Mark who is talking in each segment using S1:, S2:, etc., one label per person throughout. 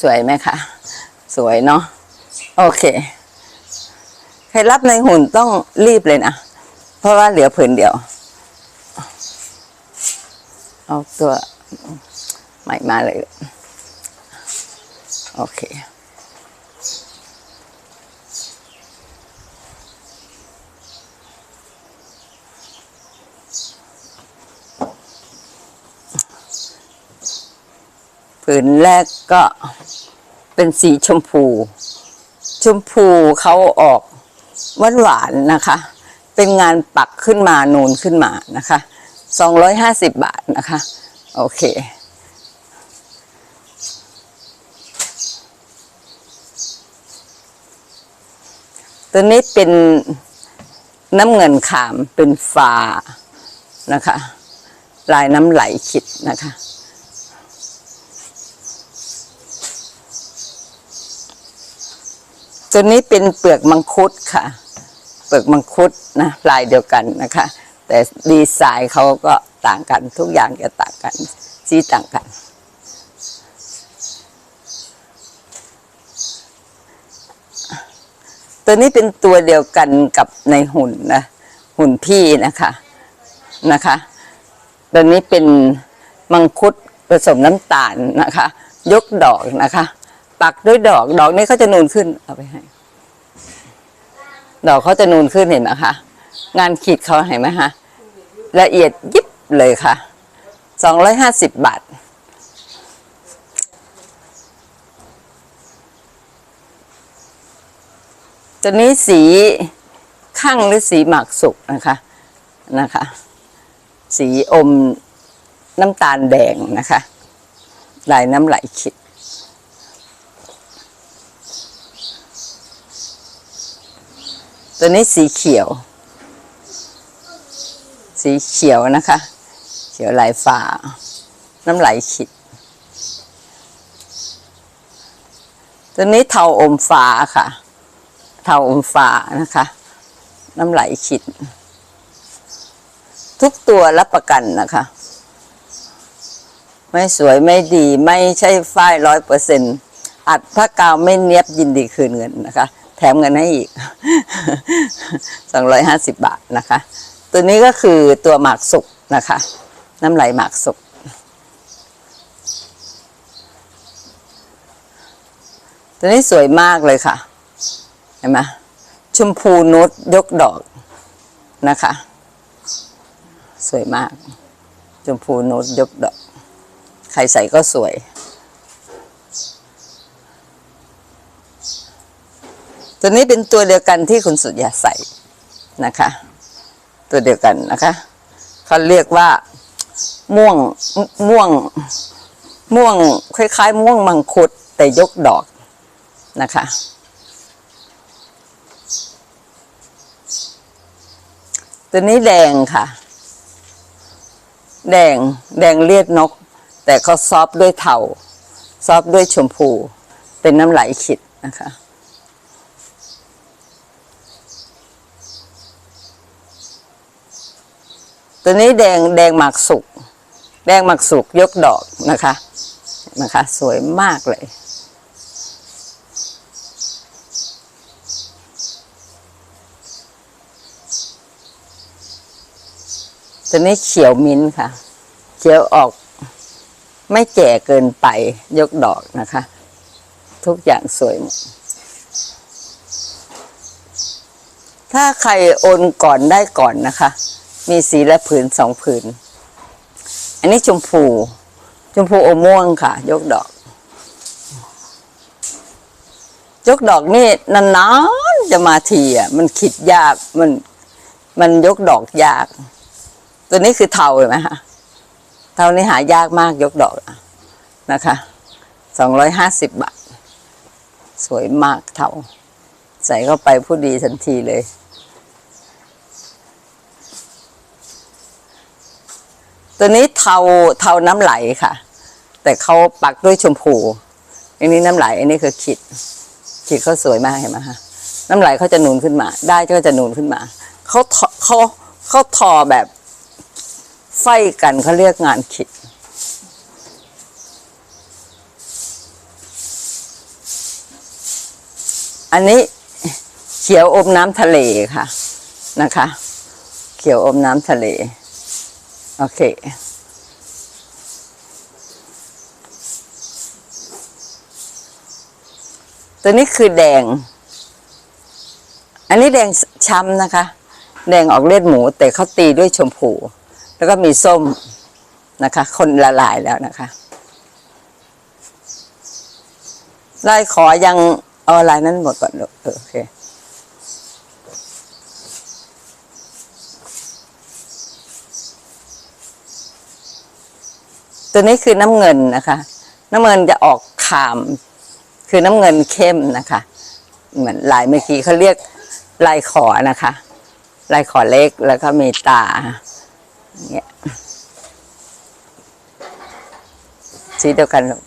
S1: สวยไหมคะสวยเนาะโอเคใครรับในหุ่นต้องรีบเลยนะ เพราะว่าเหลือผืนเดียว เอาตัวใหม่มาเลย โอเค ผืนแรกก็เป็นสีชมพู ชมพูเขาออกหวานหวานนะคะ เป็นงานปักขึ้นมานูนขึ้นมานะคะ250บาทนะคะ โอเค ตัวนี้เป็นน้ำเงินขามเป็นฟ้านะคะ ลายน้ำไหลขิดนะคะ ตัวนี้เป็นเปลือกมังคุดค่ะ เปลือกมังคุดนะลายเดียวกันนะคะ แต่ดีไซน์เขาก็ต่างกันทุกอย่างจะต่างกันสีต่างกัน ตัวนี้เป็นตัวเดียวกันกับในหุ่นนะหุ่นพี่นะคะนะคะตัวนี้เป็นมังคุดผสมน้ำตาลนะคะ ยกดอกนะคะ ปักด้วยดอก ดอกนี้เขาจะนูนขึ้นเอาไปให้ ดอกเขาจะนูนขึ้นเห็นไหมคะ งานขีดเขาเห็นไหมคะละเอียดยิบเลยค่ะสองร้อยห้าสิบบาทตัวนี้สีข้างหรือสีหมากสุกนะคะนะคะ สีอมน้ำตาลแดงนะคะลายน้ำไหลขิด ตัวนี้สีเขียว สีเขียวนะคะ เขียวลายฟ้าน้ำไหลขิด ตัวนี้เทาอมฟ้าค่ะ เทาอมฟ้านะคะ น้ำไหลขิด ทุกตัวรับประกันนะคะไม่สวยไม่ดีไม่ใช่ฝ้ายร้อยเปอร์เซ็นต์อัดผ้ากาวไม่เนียบยินดีคืนเงินนะคะ แถมเงินให้อีกสองร้อยห้าสิบบาทนะคะ ตัวนี้ก็คือตัวหมากสุกนะคะ น้ำไหลหมากสุกตัวนี้สวยมากเลยค่ะ เห็นไหมชมพูนุชยกดอกนะคะ สวยมาก ชมพูนุชยกดอก ใครใส่ก็สวย ตัวนี้เป็นตัวเดียวกันที่คุณสุดยาใส่นะคะ ตัวเดียวกันนะคะเขาเรียกว่าม่วงม่วงม่วงคล้ายๆ ม่วงมังคุดแต่ยกดอกนะคะ ตัวนี้แดงค่ะ แดงแดงเลียดนก แต่เขาซอฟด้วยเทาซอฟด้วยชมพู เป็นน้ำไหลขิดนะคะ ตัวนี้แดงแดงหมากสุก แดงหมากสุกยกดอกนะคะนะคะ สวยมากเลย ตัวนี้เขียวมิ้นค่ะ เขียวออกไม่แก่เกินไปยกดอกนะคะ ทุกอย่างสวยหมดถ้าใครโอนก่อนได้ก่อนนะคะ มีสีละผืนสองผืน อันนี้ชมพู ชมพูอมม่วงค่ะ ยกดอก ยกดอกนี่นานๆจะมาทีอะ มันขิดยากมันมันยกดอกยาก ตัวนี้คือเทาเห็นไหมคะเทานี่หายากมากยกดอกนะคะสองร้อยห้าสิบบาท สวยมากเทาใส่เข้าไปผู้ดีทันทีเลย ตัวนี้เทาเทาน้ำไหลค่ะ แต่เขาปักด้วยชมพู อันนี้น้ำไหล อันนี้คือขีดขีดเขาสวยมากเห็นไหมคะน้ำไหลเขาจะนูนขึ้นมา ได้ก็จะนูนขึ้นมาเขาทอเขาเขาทอแบบไฟกันเขาเรียกงานขิดอันนี้เขียวอมน้ำทะเลค่ะนะคะ เขียวอมน้ำทะเล โอเค ตัวนี้คือแดง อันนี้แดงช้ำนะคะ แดงออกเลือดหมู แต่เขาตีด้วยชมพู แล้วก็มีส้มนะคะ คนละลายแล้วนะคะลายขอยังเอาลายนั้นหมดก่อนโอเค ตัวนี้คือน้ำเงินนะคะ น้ำเงินจะออกขาม คือน้ำเงินเข้มนะคะ เหมือนลายเมื่อกี้เขาเรียกลายขอนะคะ ลายขอเล็กแล้วก็มีตาเงี้ยสีเดียวกันลูก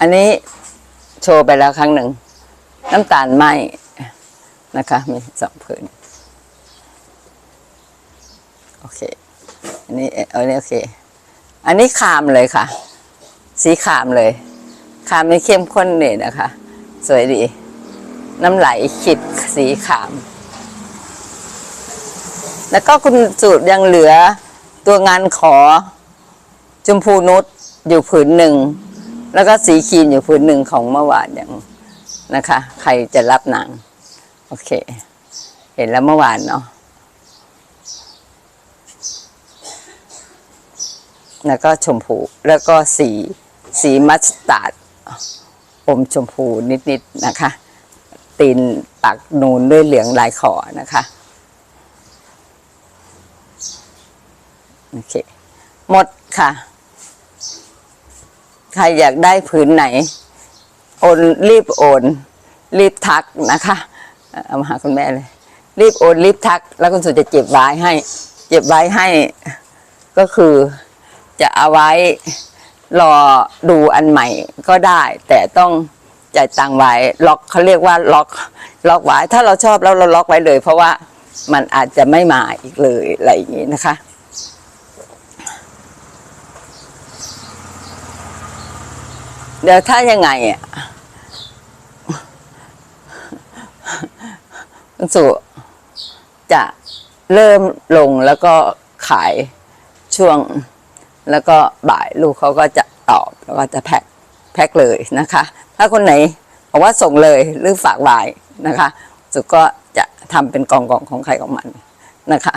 S1: อันนี้โชว์ไปแล้วครั้งหนึ่ง น้ำตาลไหม นะคะ มีสองผืน โอเค อันนี้เอานี้โอเค อันนี้คามเลยค่ะ สีคามเลย คามนี่เข้มข้นเนี่ยนะคะ สวยดี น้ำไหลขิดสีขาม แล้วก็คุณสูตรยังเหลือตัวงานขอชมพูนุชอยู่ผืนหนึ่ง แล้วก็สีครีมอยู่ผืนหนึ่งของเมื่อวานอย่างนะคะ ใครจะรับหนัง โอเค เห็นแล้วเมื่อวานเนาะแล้วก็ชมพูแล้วก็สีสีมัสตาร์ดอมชมพูนิดๆนะคะ ตีนปักนูนด้วยเหลืองลายขอนะคะโอเคหมดค่ะ ใครอยากได้ผืนไหน โอนรีบโอน รีบทักนะคะ เอามาหาคุณแม่เลย รีบโอนรีบทัก แล้วคุณสุจะเก็บไว้ให้เก็บไว้ให้ ก็คือจะเอาไว้รอดูอันใหม่ก็ได้ แต่ต้องจ่ายตังค์ไว้ล็อกเขาเรียกว่าล็อกล็อกไว้ ถ้าเราชอบแล้วเราล็อกไว้เลย เพราะว่ามันอาจจะไม่มาอีกเลยอะไรอย่างนี้นะคะเดี๋ยวถ้ายังไงอะ คุณสุจะเริ่มลงแล้วก็ขายช่วงแล้วก็บ่ายลูกเขาก็จะตอบแล้วก็จะแพ็คแพ็คเลยนะคะ ถ้าคนไหนบอกว่าส่งเลยหรือฝากบ่ายนะคะ สุก็จะทำเป็นกองกองของใครของมันนะคะ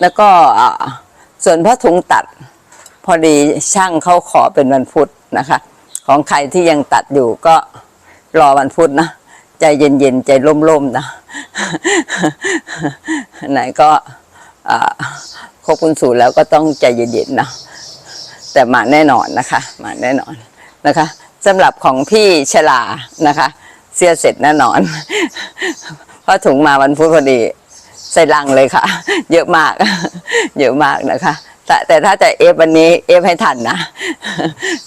S1: แล้วก็ส่วนผ้าถุงตัด พอดีช่างเขาขอเป็นวันพุธนะคะ ของใครที่ยังตัดอยู่ก็รอวันพุธนะ ใจเย็นๆ ใจร่มๆนะไหนก็อ่าคบคุณสูแล้วก็ต้องใจเย็นๆนะแต่มาแน่นอนนะคะ มาแน่นอนนะคะสำหรับของพี่ชลานะคะ เสียเสร็จแน่นอน เพราะถุงมาวันพุธพอดีใส่ลังเลยค่ะ เยอะมาก เยอะมากนะคะ แต่แต่ถ้าจะเอฟวันนี้เอฟให้ทันนะ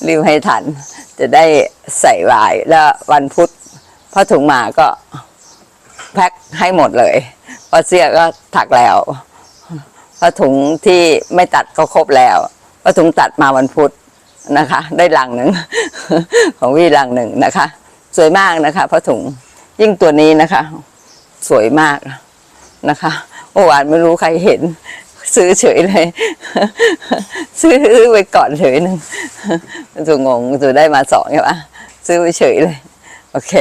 S1: รีบให้ทัน จะได้ใส่ไว้แล้ววันพุธ อถุงมาก็แพ็คให้หมดเลยเพอเสื้อก็ถักแล้วพอถุงที่ไม่ตัดก็ครบแล้วพอถุงตัดมาวันพุธนะคะ ได้ลังหนึ่งของวี่ลังหนึ่งนะคะ สวยมากนะคะพอถุงยิ่งตัวนี้นะคะ สวยมากนะคะเมื่อวานไม่รู้ใครเห็น ซื้อเฉยเลย ซื้อไปก่อนเฉยหนึ่งสูงงสูได้มาสองใช่ปะซื้อไปเฉยเลย โอเค